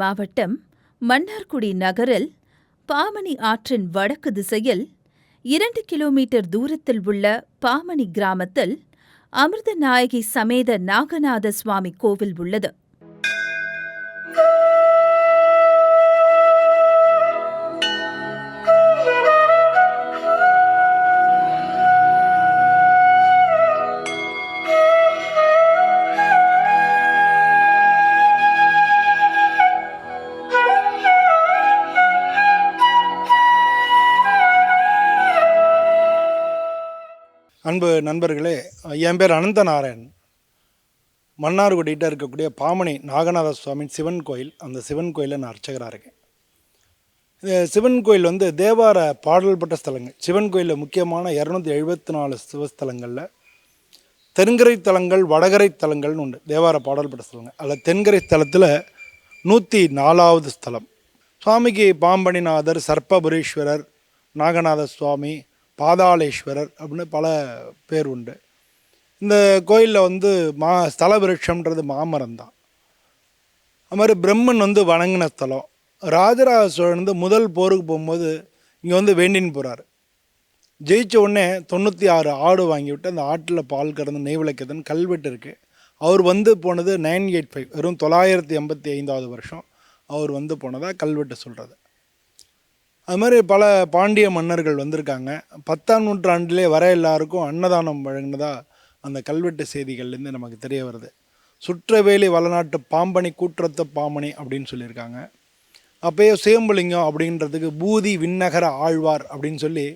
மாவட்டம் மன்னார்குடி நகரில் பாமணி ஆற்றின் வடக்கு திசையில் இரண்டு கிலோமீட்டர் தூரத்தில் உள்ள பாமணி கிராமத்தில் அமிர்தநாயகி சமேத நாகநாத சுவாமி கோவில் உள்ளது. அன்பு நண்பர்களே என் பேர் அனந்த நாராயண் மன்னார்குடிகிட்ட இருக்கக்கூடிய பாமணி நாகநாத சுவாமி சிவன் கோயில் அந்த சிவன் கோயிலில் நான் அர்ச்சகராக இருக்கேன். இந்த சிவன் கோயில் வந்து தேவார பாடல்பட்ட ஸ்தலங்கள். சிவன் கோயிலில் முக்கியமான இரநூத்தி எழுபத்தி நாலு சிவஸ்தலங்களில் தென்கரை தலங்கள் வடகரை தலங்கள்னு உண்டு. தேவார பாடல்பட்ட ஸ்தலங்கள். அதில் தென்கரை ஸ்தலத்தில் நூற்றி நாலாவது ஸ்தலம். சுவாமிக்கு பாம்பணிநாதர் சர்ப்பபுரீஸ்வரர் நாகநாத சுவாமி பாதாளேஸ்வரர் அப்படின்னு பல பேர் உண்டு. இந்த கோயிலில் வந்து மா ஸ்தல விருட்சம்ன்றது மாமரம் தான் அது மாதிரி பிரம்மன் வந்து வணங்கின ஸ்தலம். ராஜராஜ சோழன் வந்து முதல் போருக்கு போகும்போது இங்கே வந்து வேண்டின்னு போகிறார் ஜெயிச்ச உடனே தொண்ணூற்றி ஆறு ஆடு வாங்கி விட்டு அந்த ஆட்டில் பால் கறந்து நெய் விளக்குதுன்னு கல்வெட்டு இருக்குது அவர் வந்து போனது நைன் எயிட் ஃபைவ் வெறும் தொள்ளாயிரத்தி எண்பத்தி ஐந்தாவது வருஷம். அவர் வந்து போனதாக கல்வெட்டு சொல்கிறது அது மாதிரி பல பாண்டிய மன்னர்கள் வந்திருக்காங்க. பத்தாம் நூற்றாண்டிலே வர எல்லாருக்கும் அன்னதானம் வழங்கினதா அந்த கல்வெட்டு செய்திகள்லேருந்து நமக்கு தெரிய வருது. சுற்றவேலி வளநாட்டு பாம்பனி கூற்றத்து பாம்பனி அப்படின்னு சொல்லியிருக்காங்க. அப்போயே சுயம்புலிங்கம் அப்படின்றதுக்கு பூதி விண்ணகர ஆழ்வார் அப்படின்னு சொல்லி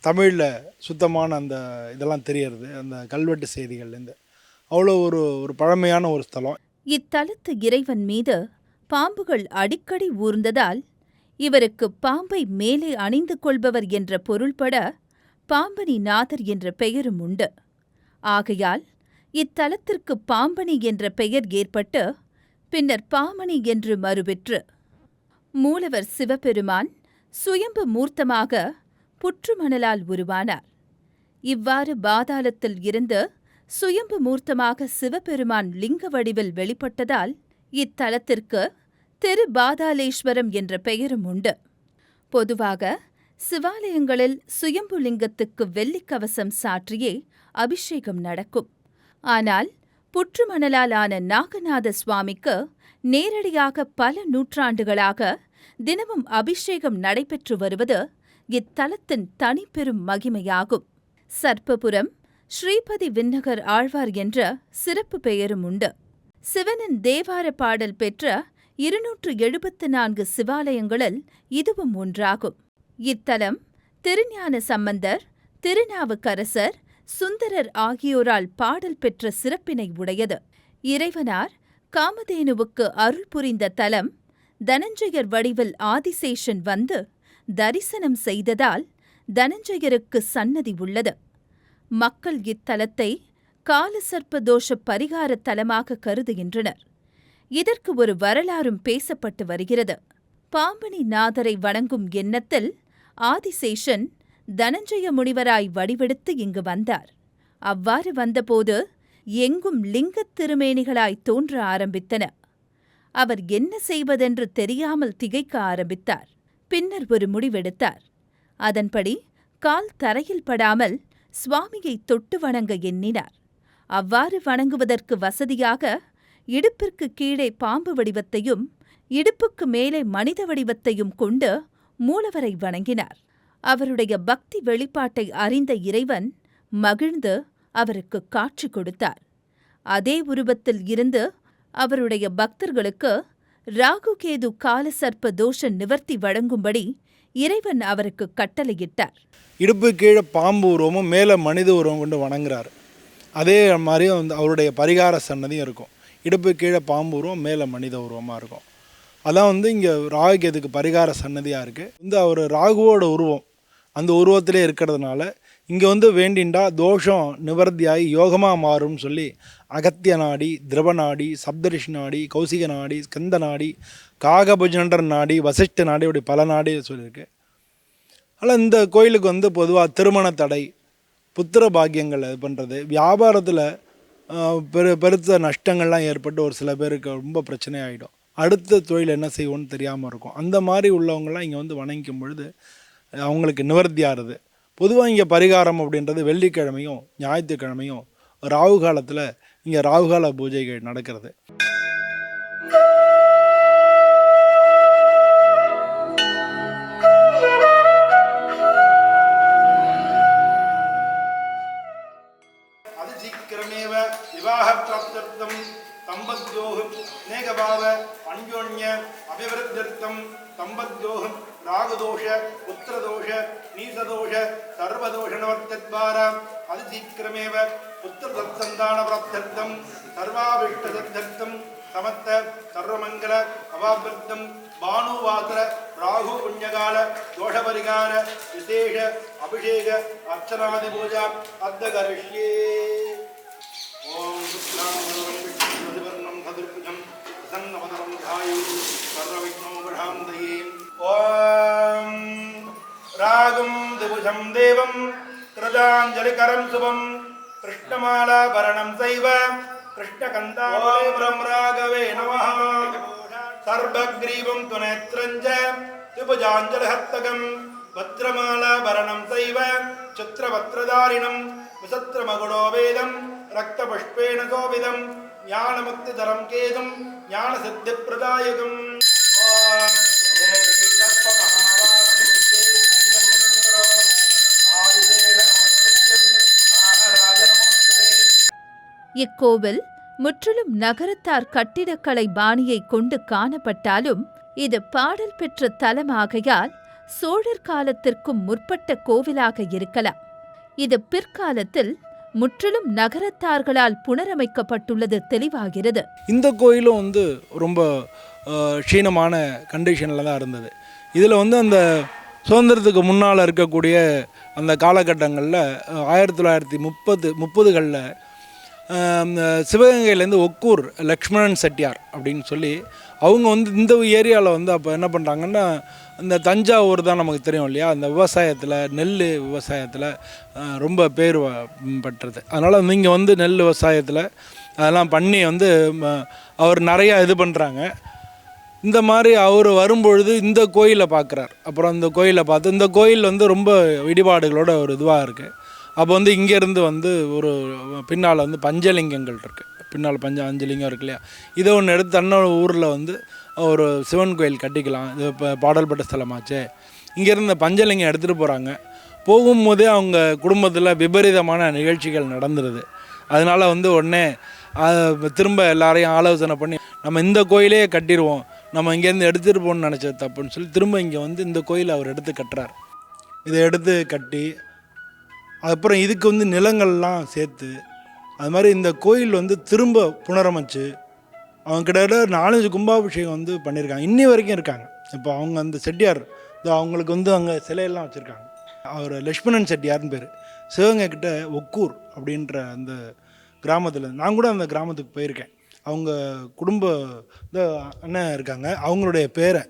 தமிழில் சுத்தமான அந்த இதெல்லாம் தெரியறது அந்த கல்வெட்டு செய்திகள்லேருந்து. அவ்வளோ ஒரு ஒரு பழமையான ஒரு ஸ்தலம். இத்தலத்து இறைவன் மீது பாம்புகள் அடிக்கடி ஊர்ந்ததால் இவருக்கு பாம்பை மேலே அணிந்து கொள்பவர் என்ற பொருள்பட பாம்பனி நாதர் என்ற பெயரும் உண்டு. ஆகையால் இத்தலத்திற்கு பாம்பனி என்ற பெயர் ஏற்பட்டு பின்னர் பாமணி என்று மறுபெற்று மூலவர் சிவபெருமான் சுயம்பு மூர்த்தமாக புற்றுமணலால் உருவானார். இவ்வாறு பாதாளத்தில் இருந்து சுயம்பு மூர்த்தமாக சிவபெருமான் லிங்க வடிவில் வெளிப்பட்டதால் இத்தலத்திற்கு திரு பாதாளேஸ்வரம் என்ற பெயரும் உண்டு. பொதுவாக சிவாலயங்களில் சுயம்புலிங்கத்துக்கு வெள்ளிக்கவசம் சாற்றியே அபிஷேகம் நடக்கும். ஆனால் புற்றுமணலாலான நாகநாத சுவாமிக்கு நேரடியாக பல நூற்றாண்டுகளாக தினமும் அபிஷேகம் நடைபெற்று வருவது இத்தலத்தின் தனிப்பெரும் மகிமையாகும். சர்ப்பபுரம் ஸ்ரீபதி விண்ணகர் ஆழ்வார் என்ற சிறப்பு பெயரும் உண்டு. சிவனின் தேவார பாடல் பெற்ற இருநூற்று எழுபத்து நான்கு சிவாலயங்களில் இதுவும் ஒன்றாகும். இத்தலம் திருஞான சம்பந்தர் திருநாவுக்கரசர் சுந்தரர் ஆகியோரால் பாடல் பெற்ற சிறப்பினை உடையது. இறைவனார் காமதேனுவுக்கு அருள் புரிந்த தலம் தனஞ்சயர் வடிவில் ஆதிசேஷன் வந்து தரிசனம் செய்ததால் தனஞ்சயருக்கு சன்னதி உள்ளது. மக்கள் இத்தலத்தை காலசர்ப்ப தோஷ பரிகார தலமாக கருதுகின்றனர். இதற்கு ஒரு வரலாறும் பேசப்பட்டு வருகிறது. பாம்பனி நாதரை வணங்கும் எண்ணத்தில் ஆதிசேஷன் தனஞ்சய முனிவராய் வடிவெடுத்து இங்கு வந்தார். அவ்வாறு வந்தபோது எங்கும் லிங்கத் திருமேனிகளாய் தோன்ற ஆரம்பித்தன. அவர் என்ன செய்வதென்று தெரியாமல் திகைக்க ஆரம்பித்தார். பின்னர் ஒரு முடிவெடுத்தார். அதன்படி கால் தரையில் படாமல் சுவாமியை தொட்டு வணங்க எண்ணினார். அவ்வாறு வணங்குவதற்கு வசதியாக இடுப்பிற்கு கீழே பாம்பு வடிவத்தையும் இடுப்புக்கு மேலே மனித வடிவத்தையும் கொண்டு மூலவரை வணங்கினார். அவருடைய பக்தி வெளிப்பாட்டை அறிந்த இறைவன் மகிழ்ந்து அவருக்கு காட்சி கொடுத்தார். அதே உருவத்தில் இருந்து அவருடைய பக்தர்களுக்கு ராகுகேது காலசர்ப்ப தோஷ நிவர்த்தி வழங்கும்படி இறைவன் அவருக்கு கட்டளையிட்டார். இடுப்பு கீழே பாம்பு உருவமும் மேலே மனித உருவம் கொண்டு வணங்குறாரு. அதே மாதிரி வந்து அவருடைய பரிகார சன்னதியும் இருக்கும். இடுப்பு கீழே பாம்பு உருவம் மேலே மனித உருவமாக இருக்கும். அதான் வந்து இங்கே ராகுக்கு எதுக்கு பரிகார சன்னதியாக இருக்குது வந்து அவர் ராகுவோட உருவம் அந்த உருவத்திலே இருக்கிறதுனால இங்கே வந்து வேண்டிண்டா தோஷம் நிவர்த்தியாகி யோகமாக மாறும்னு சொல்லி அகத்திய நாடி திரவ நாடி சப்தரிஷி நாடி கௌசிக நாடி ஸ்கந்த நாடி காகபுஜண்டர் நாடி வசிஷ்ட நாடி இப்படி பல நாடி சொல்லியிருக்கு. ஆனால் இந்த கோயிலுக்கு வந்து பொதுவாக திருமண தடை புத்திர பாக்கியங்கள் இது பண்ணுறது வியாபாரத்தில் பெரு பெருத்த நஷ்டங்கள்லாம் ஏற்பட்டு ஒரு சில பேருக்கு ரொம்ப பிரச்சனை ஆகிடும் அடுத்த தொழில் என்ன செய்வோன்னு தெரியாமல் இருக்கும். அந்த மாதிரி உள்ளவங்கள்லாம் இங்கே வந்து வணங்கிக்கும் பொழுது அவங்களுக்கு நிவர்த்தி ஆறுது. பொதுவாக இங்கே பரிகாரம் அப்படின்றது வெள்ளிக்கிழமையும் ஞாயிற்றுக்கிழமையும் ராகு காலத்தில் இங்கே ராகுகால பூஜைகள் நடக்கிறது. அதிசீக்கிரமேவ விவாக பிராப்தர்த்தம் தம்பத்யோகம் நேகபாவ அன்யோன்ய அபிவிருத்தியர்த்தம் தம்பத்யோகம் ராகுதோஷ புத்திரதோஷ நீசதோஷ சர்வதோஷ நிவர்த்தத்வார அதிசீக்கிரமேவ புத்திரசந்தான பிராப்தர்த்தம் சர்வாபிஷ்டதர்த்தம் சமத்த சர்வமங்கல அவாபிருத்தம் பானுவாசர ராகு புண்ணியகால தோஷபரிகார விசேஷ அபிஷேக அர்ச்சனாதி பூஜா அத்த கரிஷ்யே ராகும் திபுஜம் தேவம் கிருதாஞ்சலிகரம் சுபம் கிருஷ்ணமாலாபரணம் சைவ கிருஷ்ணகந்தாபரம் ராகவே நமः. சர்வக்ரீவம் துநேத்ரஞ்ச திபுஜாஞ்சலிஹர்த்தகம் வத்ரமாலாபரணம் சைவ சித்திரவத்ரதாரிணம் விசத்திரமகுடோ வேதம் ரக்தபுஷ்பேண கோவிதம் ஞானமுக்திதரம் கேதும் ஞான சித்தி பிரதாயகம் இக்கோவில் முற்றிலும் நகரத்தார் கட்டிடக்கலை பாணியை கொண்டு காணப்பட்டாலும் இது பாடல் பெற்ற தலமாகையால் சோழர் காலத்திற்கும் முற்பட்ட கோவிலாக இருக்கலாம். இது பிற்காலத்தில் முற்றிலும் நகரத்தார்களால் புனரமைக்கப்பட்டுள்ளது தெளிவாகிறது. இந்த கோயிலும் வந்து ரொம்ப க்ஷீணமான கண்டிஷனில் தான் இருந்தது. இதில் வந்து அந்த சுதந்திரத்துக்கு முன்னால் இருக்கக்கூடிய அந்த காலகட்டங்களில் ஆயிரத்தி தொள்ளாயிரத்தி முப்பது முப்பதுகளில் சிவகங்கையிலேருந்து ஒக்கூர் லக்ஷ்மணன் செட்டியார் அப்படின்னு சொல்லி அவங்க வந்து இந்த ஏரியாவில் வந்து அப்போ என்ன பண்ணுறாங்கன்னா இந்த தஞ்சாவூர் தான் நமக்கு தெரியும் இல்லையா? அந்த விவசாயத்தில் நெல் விவசாயத்தில் ரொம்ப பேர் பெற்றது அதனால் நீங்கள் வந்து நெல் விவசாயத்தில் அதெல்லாம் பண்ணி வந்து ம, அவர் நிறையா இது பண்ணுறாங்க இந்த மாதிரி அவர் வரும்பொழுது இந்த கோயிலை பார்க்குறார் அப்புறம் இந்த கோயிலை பார்த்து இந்த கோயில் வந்து ரொம்ப இடிபாடுகளோட ஒரு இதுவாக இருக்குது அப்போ வந்து இங்கேருந்து வந்து ஒரு பின்னால் வந்து பஞ்சலிங்கங்கள் இருக்குது பின்னால் பஞ்ச அஞ்சு லிங்கம் இருக்கு இல்லையா? இதை ஒன்று எடுத்து தன்னோட ஊரில் வந்து ஒரு சிவன் கோயில் கட்டிக்கலாம். இது இப்போ பாடல்பட்ட ஸ்தலமாச்சே. இங்கேருந்து பஞ்சலிங்கம் எடுத்துகிட்டு போகிறாங்க போகும்போதே அவங்க குடும்பத்தில் விபரீதமான நிகழ்ச்சிகள் நடந்துருது. அதனால் வந்து உடனே திரும்ப எல்லாரையும் ஆலோசனை பண்ணி நம்ம இந்த கோயிலே கட்டிடுவோம் நம்ம இங்கேருந்து எடுத்துகிட்டு போகணும்னு நினச்சது தப்புன்னு சொல்லி திரும்ப இங்கே வந்து இந்த கோயிலை அவர் எடுத்து கட்டுறார். இதை எடுத்து கட்டி அப்புறம் இதுக்கு வந்து நிலங்கள்லாம் சேர்த்து அது மாதிரி இந்த கோயில் வந்து திரும்ப புனரமைச்சு அவங்க கிட்டத்தட்ட நாலஞ்சு கும்பாபிஷேகம் வந்து பண்ணியிருக்காங்க. இன்னி வரைக்கும் இருக்காங்க. இப்போ அவங்க அந்த செட்டியார் இதோ அவங்களுக்கு வந்து அங்கே சிலையெல்லாம் வச்சுருக்காங்க. அவர் லக்ஷ்மணன் செட்டியார்னு பேர். சிவகங்கை கிட்ட ஒக்கூர் அப்படின்ற அந்த கிராமத்தில் நான் கூட அந்த கிராமத்துக்கு போயிருக்கேன். அவங்க குடும்ப அண்ணன் இருக்காங்க. அவங்களுடைய பேரை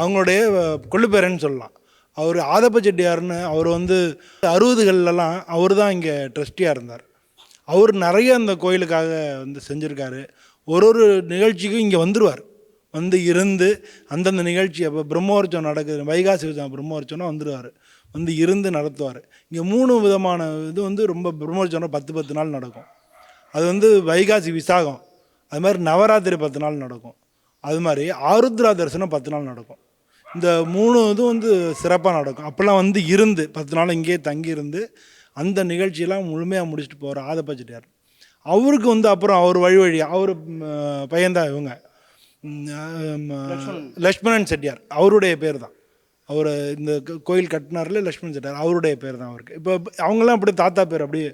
அவங்களுடைய கொள்ளு பேரன்னு சொல்லலாம். அவர் ஆதப்ப செட்டியார்னு அவர் வந்து அறுபதுகள்லாம் அவர் தான் இங்கே ட்ரஸ்டியாக இருந்தார். அவர் நிறைய அந்த கோயிலுக்காக வந்து செஞ்சுருக்காரு. ஒரு ஒரு நிகழ்ச்சிக்கும் இங்கே வந்துடுவார் வந்து இருந்து அந்தந்த நிகழ்ச்சி அப்போ பிரம்மோற்சவம் நடக்குது வைகாசி விசம் பிரம்மோற்சவம்னா வந்துடுவார் வந்து இருந்து நடத்துவார். இங்கே மூணு விதமான இது வந்து ரொம்ப பிரம்மோற்சவம் பத்து பத்து நாள் நடக்கும். அது வந்து வைகாசி விசாகம் அது மாதிரி நவராத்திரி பத்து நாள் நடக்கும். அது மாதிரி ஆருத்ரா தரிசனம் பத்து நாள் நடக்கும். இந்த மூணு இதுவும் வந்து சிறப்பாக நடக்கும். அப்போல்லாம் வந்து இருந்து பத்து நாள் இங்கேயே தங்கி இருந்து அந்த நிகழ்ச்சியெல்லாம் முழுமையாக முடிச்சுட்டு போகிற ஆதப்ப செட்டியார். அவருக்கு வந்து அப்புறம் அவர் வழி வழி அவர் பையன்தான் இவங்க. லக்ஷ்மணன் செட்டியார். அவருடைய பேர் தான். அவர் இந்த கோயில் கட்டினார்ல லக்ஷ்மணன் செட்டியார். அவருடைய பேர் தான் அவருக்கு. இப்போ அவங்கெல்லாம் அப்படியே தாத்தா பேர் அப்படியே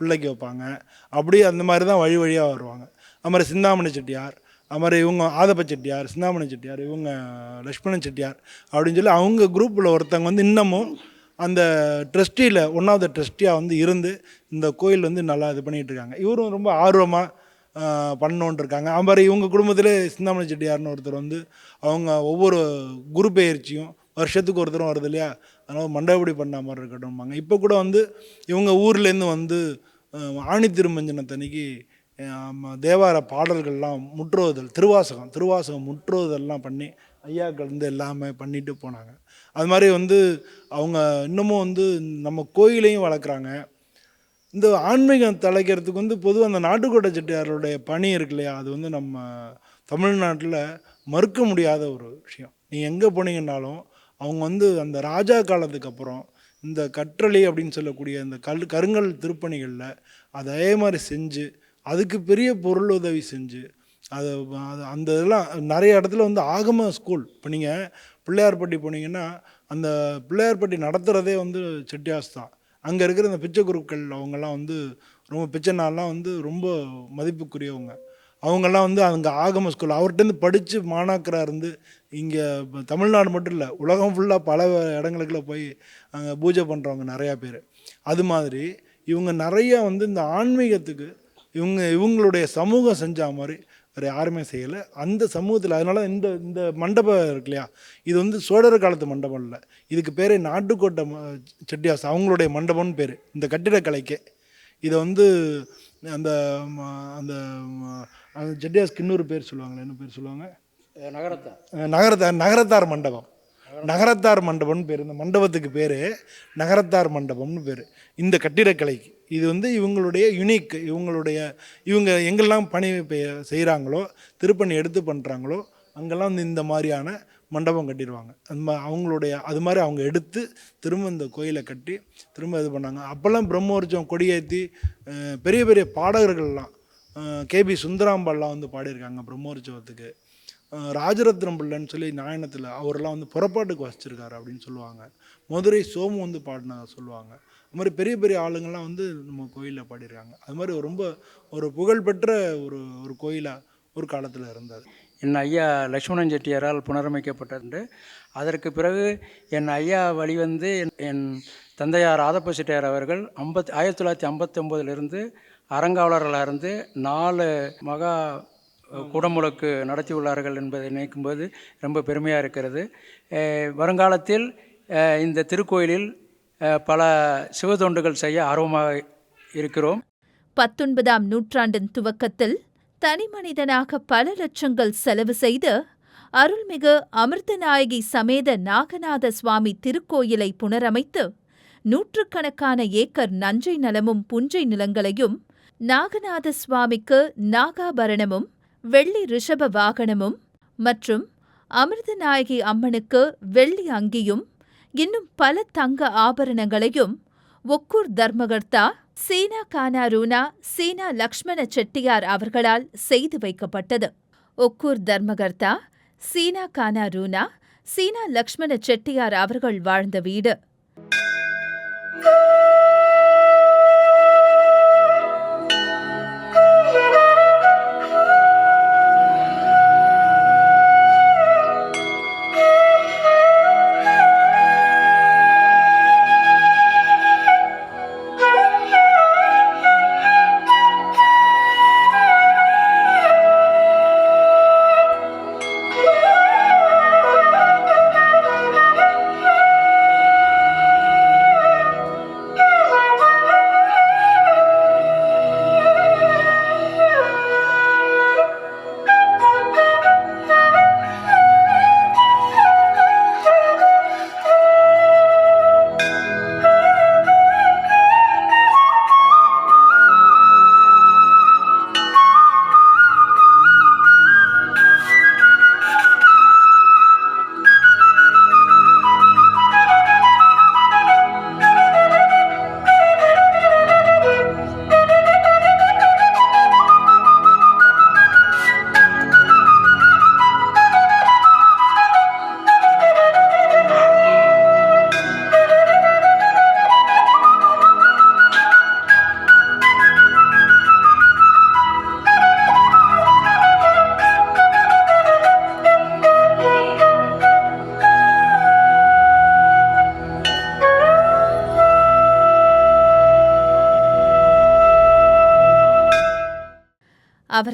பிள்ளைக்கு வைப்பாங்க. அப்படியே அந்த மாதிரி தான் வழி வழியாக வருவாங்க. அது மாதிரி சிந்தாமணி செட்டியார் அது மாதிரி இவங்க ஆதப்ப செட்டியார் சிந்தாமணி செட்டியார் இவங்க லக்ஷ்மணன் செட்டியார் அப்படின்னு சொல்லி அவங்க குரூப்பில் ஒருத்தவங்க வந்து இன்னமும் அந்த ட்ரஸ்டியில் ஒன் ஆஃப் த ட்ரஸ்டியாக வந்து இருந்து இந்த கோயில் வந்து நல்லா இது பண்ணிகிட்டு இருக்காங்க. இவரும் ரொம்ப ஆர்வமாக பண்ணோன்ட்டு இருக்காங்க. இவங்க குடும்பத்திலே சிந்தாமணி செட்டியார்னு ஒருத்தர் வந்து அவங்க ஒவ்வொரு குரு பயிற்சியும் வருஷத்துக்கு ஒருத்தரும் வருது இல்லையா? அதனால் மண்டபடி பண்ண மாதிரி இருக்கட்டும்பாங்க. இப்போ கூட வந்து இவங்க ஊர்லேருந்து வந்து ஆணி திருமஞ்சனத்தன்னைக்கு தேவார பாடல்கள்லாம் முற்றுவதல் திருவாசகம் திருவாசகம் முற்றுவதெல்லாம் பண்ணி ஐயாக்கள் வந்து எல்லாமே பண்ணிட்டு போனாங்க. அது மாதிரி வந்து அவங்க இன்னமும் வந்து நம்ம கோயிலையும் வளர்க்குறாங்க. இந்த ஆன்மீகம் தலைக்கிறதுக்கு வந்து பொதுவாக அந்த நாட்டுக்கோட்டை செட்டியாருடைய பணி இருக்கு இல்லையா? அது வந்து நம்ம தமிழ்நாட்டில் மறுக்க முடியாத ஒரு விஷயம். நீ எங்கே போனீங்கன்னாலும் அவங்க வந்து அந்த ராஜா காலத்துக்கு அப்புறம் இந்த கற்றளி அப்படின்னு சொல்லக்கூடிய இந்த கல் கருங்கல் திருப்பணிகளில் அதே மாதிரி செஞ்சு அதுக்கு பெரிய பொருள் உதவி செஞ்சு அது அது அந்த இதெல்லாம் நிறைய இடத்துல வந்து ஆகம ஸ்கூல். இப்போ நீங்கள் பிள்ளையார்பட்டி போனீங்கன்னா அந்த பிள்ளையார்பட்டி நடத்துகிறதே வந்து செட்டியாஸ் தான். அங்கே இருக்கிற இந்த பிச்சை குருக்கள் அவங்கெல்லாம் வந்து ரொம்ப பிச்சைனாலாம் வந்து ரொம்ப மதிப்புக்குரியவங்க. அவங்கெல்லாம் வந்து அங்கே ஆகம ஸ்கூல் அவர்கிட்டருந்து படித்து மாணாக்கராக இருந்து இங்கே தமிழ்நாடு மட்டும் இல்லை உலகம் ஃபுல்லாக பல இடங்களுக்குள்ள போய் அங்கே பூஜை பண்ணுறவங்க நிறையா பேர். அது மாதிரி இவங்க நிறையா வந்து இந்த ஆன்மீகத்துக்கு இவங்க இவங்களுடைய சமூகம் செஞ்ச மாதிரி வேறு யாருமே செய்யலை. அந்த சமூகத்தில் அதனால இந்த இந்த மண்டபம் இருக்கு இல்லையா இது வந்து சோழர் காலத்து மண்டபம் இல்லை. இதுக்கு பேர் நாட்டுக்கோட்டை செட்டியாஸ் அவங்களுடைய மண்டபம்னு பேர். இந்த கட்டிடக்கலைக்கே. இதை வந்து அந்த அந்த செட்டியாஸ்க்கு இன்னொரு பேர் சொல்லுவாங்களே என்ன பேர் சொல்லுவாங்க? நகரத்தை அஹ் நகரத்தார் நகரத்தார் மண்டபம். நகரத்தார் மண்டபம்னு பேர். இந்த மண்டபத்துக்கு பேர் நகரத்தார் மண்டபம்னு பேர். இந்த கட்டிடக்கலைக்கு. இது வந்து இவங்களுடைய யுனிக் இவங்களுடைய இவங்க எங்கெல்லாம் பணி செய்கிறாங்களோ திருப்பணி எடுத்து பண்ணுறாங்களோ அங்கெல்லாம் வந்து இந்த மாதிரியான மண்டபம் கட்டிடுவாங்க. அந்த மா அவங்களுடைய அது மாதிரி அவங்க எடுத்து திரும்ப இந்த கோயிலை கட்டி திரும்ப இது பண்ணாங்க. அப்போல்லாம் பிரம்மோற்சவம் கொடியேற்றி பெரிய பெரிய பாடகர்கள்லாம் கேபி சுந்தராம்பாள்லாம் வந்து பாடியிருக்காங்க பிரம்மோற்சவத்துக்கு. ராஜரத்னம் பிள்ளைன்னு சொல்லி நாயனத்தில் அவரெல்லாம் வந்து புறப்பாட்டுக்கு வச்சிருக்காரு அப்படின்னு சொல்லுவாங்க. மதுரை சோமு வந்து பாடினதாக சொல்லுவாங்க. அது மாதிரி பெரிய பெரிய ஆளுங்கள்லாம் வந்து நம்ம கோயிலில் பாடியிருக்காங்க அது மாதிரி ரொம்ப ஒரு புகழ்பெற்ற ஒரு ஒரு கோயிலாக ஒரு காலத்தில் இருந்தது. என் ஐயா லக்ஷ்மணன் செட்டியாரால் புனரமைக்கப்பட்டது. அதற்கு பிறகு என் ஐயா வழிவந்து என் என் தந்தையார் ஆதப்ப செட்டியார் அவர்கள் ஐம்பத்தி ஆயிரத்தி தொள்ளாயிரத்தி ஐம்பத்தொம்போதிலிருந்து அறங்காவலர்களாக இருந்து நாலு மகா குடமுழுக்கு நடத்தியுள்ளார்கள் என்பதை நினைக்கும்போது ரொம்ப பெருமையாக இருக்கிறது. வருங்காலத்தில் இந்த திருக்கோயிலில் பல சிவத்தொண்டுகள் செய்ய ஆர்வமாக இருக்கிறோம். பத்தொன்பதாம் நூற்றாண்டின் துவக்கத்தில் தனிமனிதனாக பல லட்சங்கள் செலவு செய்து அருள்மிகு அமிர்தநாயகி சமேத நாகநாத சுவாமி திருக்கோயிலை புனரமைத்து நூற்றுக்கணக்கான ஏக்கர் நஞ்சை நலமும் புஞ்சை நிலங்களையும் நாகநாத சுவாமிக்கு நாகாபரணமும் வெள்ளி ரிஷப வாகனமும் மற்றும் அமிர்தநாயகி அம்மனுக்கு வெள்ளி அங்கியும் இன்னும் பல தங்க ஆபரணங்களையும் ஒக்கூர் தர்மகர்த்தா சீனா கானாரூனா சீனா லக்ஷ்மண செட்டியார் அவர்களால் செய்து வைக்கப்பட்டது. ஒக்கூர் தர்மகர்த்தா சீனா கானாரூனா சீனா லக்ஷ்மண செட்டியார் அவர்கள் வாழ்ந்த வீடு.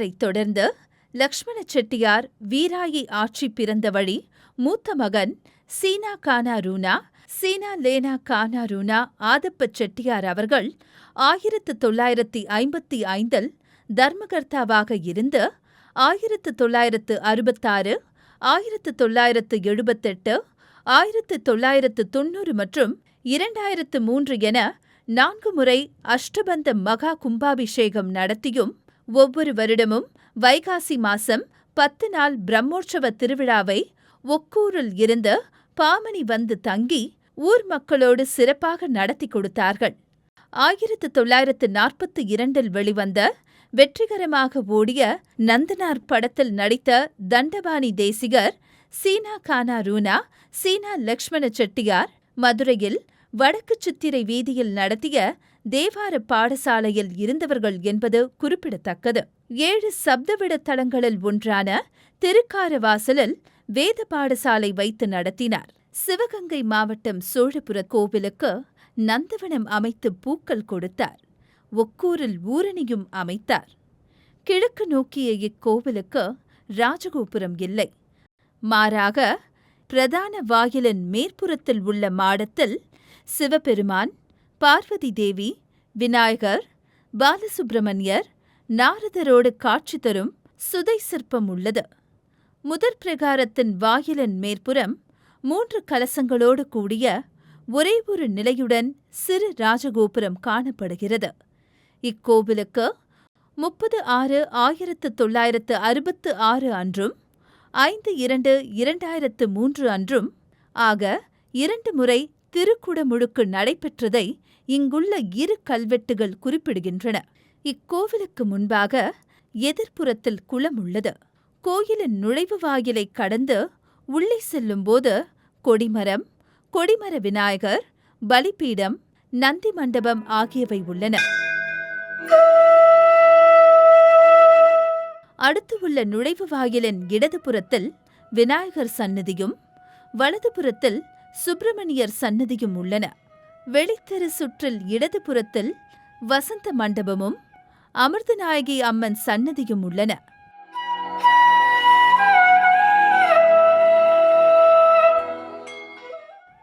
அவரைத் தொடர்ந்து லக்ஷ்மண செட்டியார் வீராயி ஆட்சி பிறந்த வழி மூத்த மகன் சீனா கானா ரூனா சீனா லேனா கானா ரூனா ஆதப்ப செட்டியார் அவர்கள் ஆயிரத்து தொள்ளாயிரத்தி ஐம்பத்தி ஐந்தில் தர்மகர்த்தாவாக இருந்து ஆயிரத்து தொள்ளாயிரத்து அறுபத்தாறு ஆயிரத்து தொள்ளாயிரத்து எழுபத்தெட்டு ஆயிரத்து தொள்ளாயிரத்து தொன்னூறு மற்றும் இரண்டாயிரத்து மூன்று என நான்கு முறை அஷ்டபந்த மகா கும்பாபிஷேகம் நடத்தியும் ஒவ்வொரு வருடமும் வைகாசி மாசம் பத்து நாள் பிரம்மோற்சவ திருவிழாவை ஒக்கூரில் இருந்து பாமணி வந்து தங்கி ஊர் மக்களோடு சிறப்பாக நடத்தி கொடுத்தார்கள். ஆயிரத்து தொள்ளாயிரத்து நாற்பத்தி இரண்டில் வெளிவந்த வெற்றிகரமாக ஓடிய நந்தனார் படத்தில் நடித்த தண்டபாணி தேசிகர் சீனா கானா ரூனா சீனா லக்ஷ்மண செட்டியார் மதுரையில் வடக்கு சித்திரை வீதியில் நடத்திய தேவார பாடசாலையில் இருந்தவர்கள் என்பது குறிப்பிடத்தக்கது. ஏழு சப்தவிட தலங்களில் ஒன்றான திருக்காரவாசலில் வேத பாடசாலை வைத்து நடத்தினார். சிவகங்கை மாவட்டம் சோழபுர கோவிலுக்கு நந்தவனம் அமைத்து பூக்கள் கொடுத்தார். ஒக்கூரில் ஊரணியும் அமைத்தார். கிழக்கு நோக்கிய இக்கோவிலுக்கு ராஜகோபுரம் இல்லை. மாறாக பிரதான வாயிலின் மேற்புறத்தில் உள்ள மாடத்தில் சிவபெருமான் பார்வதி தேவி விநாயகர் பாலசுப்பிரமணியர் நாரதரோடு காட்சி தரும் சுதை சிற்பம் உள்ளது. முதற் பிரகாரத்தின் வாயிலின் மேற்புறம் மூன்று கலசங்களோடு கூடிய ஒரே ஒரு நிலையுடன் சிறு ராஜகோபுரம் காணப்படுகிறது. இக்கோவிலுக்கு முப்பது ஆறு ஆயிரத்து தொள்ளாயிரத்து அறுபத்து ஆறு அன்றும் ஐந்து இரண்டு இரண்டாயிரத்து மூன்று அன்றும் ஆக இரண்டு முறை திருக்குடமுழுக்கு நடைபெற்றதை இங்குள்ள இரு கல்வெட்டுகள் குறிப்பிடுகின்றன. இக்கோவிலுக்கு முன்பாக எதிர்ப்புறத்தில் குளம் உள்ளது கோயிலின் நுழைவு வாயிலை கடந்து உள்ளே செல்லும்போது கொடிமரம் கொடிமர விநாயகர் பலிபீடம் நந்தி மண்டபம் ஆகியவை உள்ளன. அடுத்து உள்ள நுழைவு வாயிலின் இடதுபுறத்தில் விநாயகர் சன்னதியும் வலதுபுறத்தில் சுப்பிரமணியர் சன்னதியும் உள்ளன. வெளித்தெரு சுற்றில் இடதுபுறத்தில் வசந்த மண்டபமும் அமிர்தநாயகி அம்மன் சன்னதியும் உள்ளன.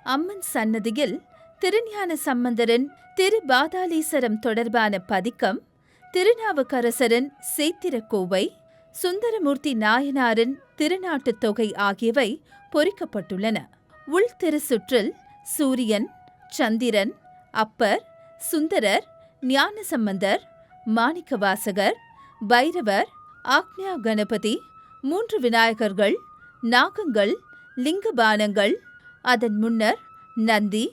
அம்மன் சன்னதியில் திருஞான சம்பந்தரின் திருபாதாளீசரம் தொடர்பான பதிக்கம் திருநாவுக்கரசரின் சேத்திரக்கோவை சுந்தரமூர்த்தி நாயனாரின் திருநாட்டுத் தொகை ஆகியவை பொறிக்கப்பட்டுள்ளன. உள் திருச்சுற்றில் சூரியன் சந்திரன் அப்பர் சுந்தரர் ஞானசம்பந்தர் மாணிக்கவாசகர் பைரவர் ஆக்ஞா கணபதி மூன்று விநாயகர்கள் நாகங்கள் லிங்கபானங்கள் அதன் முன்னர் நந்தி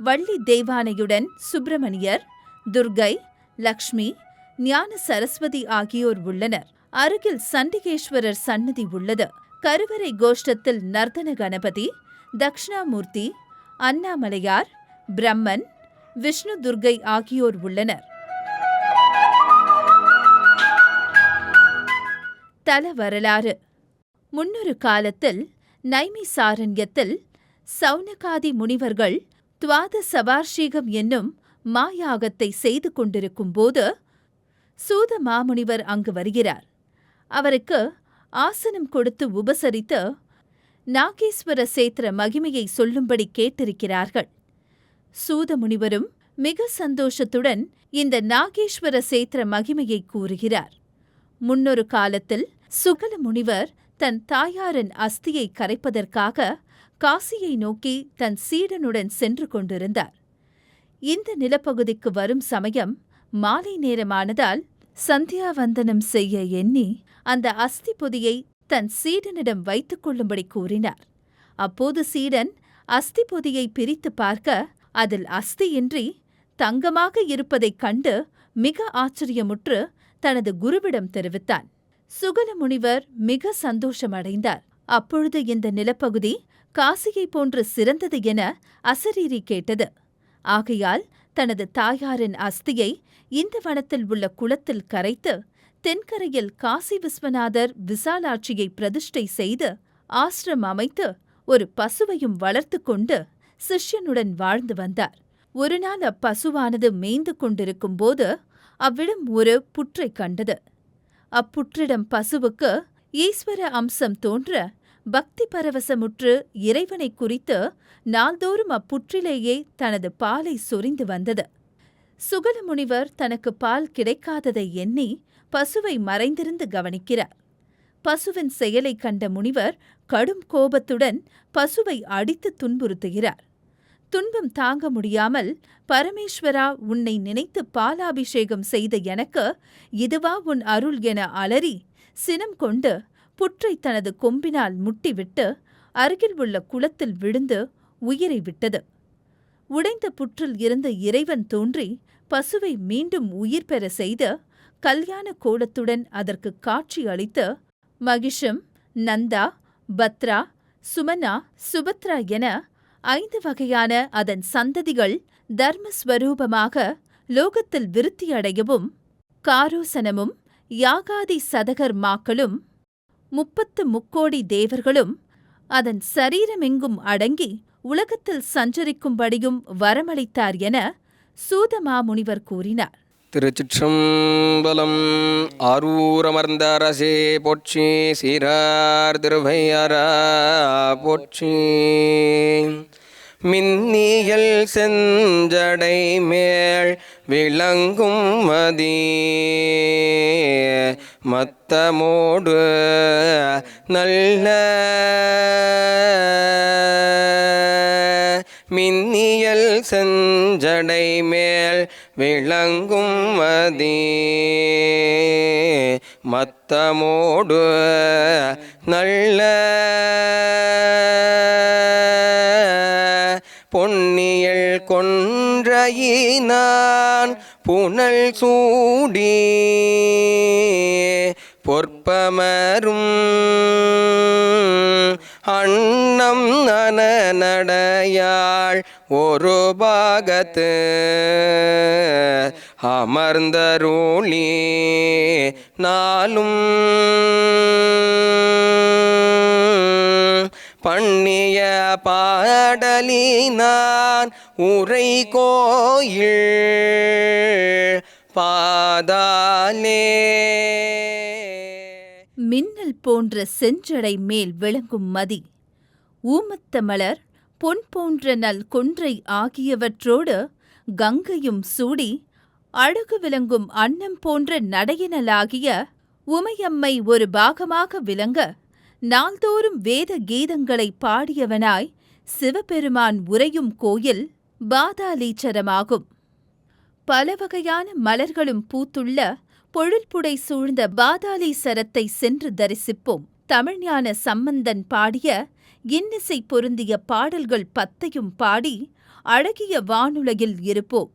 வள்ளி தெய்வானையுடன் சுப்பிரமணியர் துர்கை லக்ஷ்மி ஞான சரஸ்வதி ஆகியோர் உள்ளனர். அருகில் சண்டிகேஸ்வரர் சன்னதி உள்ளது. கருவறை கோஷ்டத்தில் நர்தன கணபதி தக்ஷணாமூர்த்தி அண்ணாமலையார் பிரம்மன் விஷ்ணு துர்கை ஆகியோர் உள்ளனர். தல வரலாறு. முன்னொரு காலத்தில் நைமிசாரண்யத்தில் சௌனகாதி முனிவர்கள் துவாத சபார்ஷீகம் என்னும் மாயாகத்தை செய்து கொண்டிருக்கும் போது சூத மாமுனிவர் அங்கு வருகிறார். அவருக்கு ஆசனம் கொடுத்து உபசரித்து நாகேஸ்வர சேத்திர மகிமையை சொல்லும்படி கேட்டிருக்கிறார்கள். சூத முனிவரும் மிக சந்தோஷத்துடன் இந்த நாகேஸ்வர சேத்திர மகிமையை கூறுகிறார். முன்னொரு காலத்தில் சுகல முனிவர் தன் தாயாரின் அஸ்தியை கரைப்பதற்காக காசியை நோக்கி தன் சீடனுடன் சென்று கொண்டிருந்தார். இந்த நிலப்பகுதிக்கு வரும் சமயம் மாலை நேரமானதால் சந்தியாவந்தனம் செய்ய எண்ணி அந்த அஸ்தி பொதியை தன் சீடனிடம் வைத்துக் கொள்ளும்படி கூறினார். அப்போது சீடன் அஸ்தி பொதியை பிரித்து பார்க்க அதில் அஸ்தியின்றி தங்கமாக இருப்பதைக் கண்டு மிக ஆச்சரியமுற்று தனது குருவிடம் தெரிவித்தான். சுகல முனிவர் மிக சந்தோஷமடைந்தார். அப்பொழுது இந்த நிலப்பகுதி காசியைப் போன்று சிறந்தது என அசரீரி கேட்டது. ஆகையால் தனது தாயாரின் அஸ்தியை இந்த வனத்தில் உள்ள குளத்தில் கரைத்து தென்கரையில் காசி விஸ்வநாதர் விசாலாட்சியை பிரதிஷ்டை செய்து ஆசிரம் அமைத்து ஒரு பசுவையும் வளர்த்து கொண்டு சிஷ்யனுடன் வாழ்ந்து வந்தார். ஒருநாள் அப்பசுவானது மேய்ந்து கொண்டிருக்கும்போது அவ்விடம் ஒரு புற்றைக் கண்டது. அப்புற்றிடம் பசுவுக்கு ஈஸ்வர அம்சம் தோன்ற பக்தி பரவசமுற்று இறைவனை குறித்து நாள்தோறும் அப்புற்றிலேயே தனது பாலை சொரிந்து வந்தது. சுகல முனிவர் தனக்கு பால் கிடைக்காததை எண்ணி பசுவை மறைந்திருந்து கவனிக்கிறார். பசுவின் செயலைக் கண்ட முனிவர் கடும் கோபத்துடன் பசுவை அடித்து துன்புறுத்துகிறார். துன்பம் தாங்க முடியாமல் பரமேஸ்வரா உன்னை நினைத்து பாலாபிஷேகம் செய்த எனக்கு இதுவா உன் அருள் என அலறி சினம் கொண்டு புற்றை தனது கொம்பினால் முட்டிவிட்டு அருகில் உள்ள குளத்தில் விழுந்து உயிரை விட்டது. உடைந்த புற்றில் இருந்து இறைவன் தோன்றி பசுவை மீண்டும் உயிர் பெற செய்து கல்யாண கோலத்துடன் அதற்கு காட்சி அளித்து மகிஷம் நந்தா பத்ரா சுமனா சுபத்ரா என ஐந்து வகையான அதன் சந்ததிகள் தர்மஸ்வரூபமாக லோகத்தில் விருத்தியடையவும் காரோசனமும் யாகாதி சதகர் மாக்களும் முப்பத்து முக்கோடி தேவர்களும் அதன் சரீரமெங்கும் அடங்கி உலகத்தில் சஞ்சரிக்கும்படியும் வரமளித்தார் என சூதமாமுனிவர் கூறினார். திருச்சிற்றம்பலம். ஆரூரமர்ந்த அரசே போற்றி. சீரார் திருவையரா போற்றி. மின்னியல் செஞ்சடை மேல் விளங்கும் மதி. மத்தமோடு நல்ல மின்னியல் செஞ்சடை மேல் விளங்கும் மதி. மத்தமோடு நல்ல பொன்னியல் கொன்றையினான் புனல் சூடி. ஒரு பாகத்து அமர்ந்தருளி நாளும் பண்ணிய பாடலினான் உரை கோயில் பாதாலே மின்னல் போன்ற செஞ்சடை மேல் விளங்கும் மதி. ஊமத்த மலர் பொன் போன்ற நல் கொன்றை ஆகியவற்றோடு கங்கையும் சூடி அழகு விளங்கும் அன்னம் போன்ற நடையினலாகிய உமையம்மை ஒரு பாகமாக விளங்க நாள்தோறும் வேத கீதங்களை பாடியவனாய் சிவபெருமான் உறையும் கோயில் பாதாலீச்சரமாகும் பல வகையான மலர்களும் பூத்துள்ள பொழில்புடை சூழ்ந்த பாதாளீசரத்தை சென்று தரிசிப்போம். தமிழ்ஞான சம்பந்தன் பாடிய இன்னிசை பொருந்திய பாடல்கள் பத்தையும் பாடி அழகிய வானுலகில் இருப்போம்.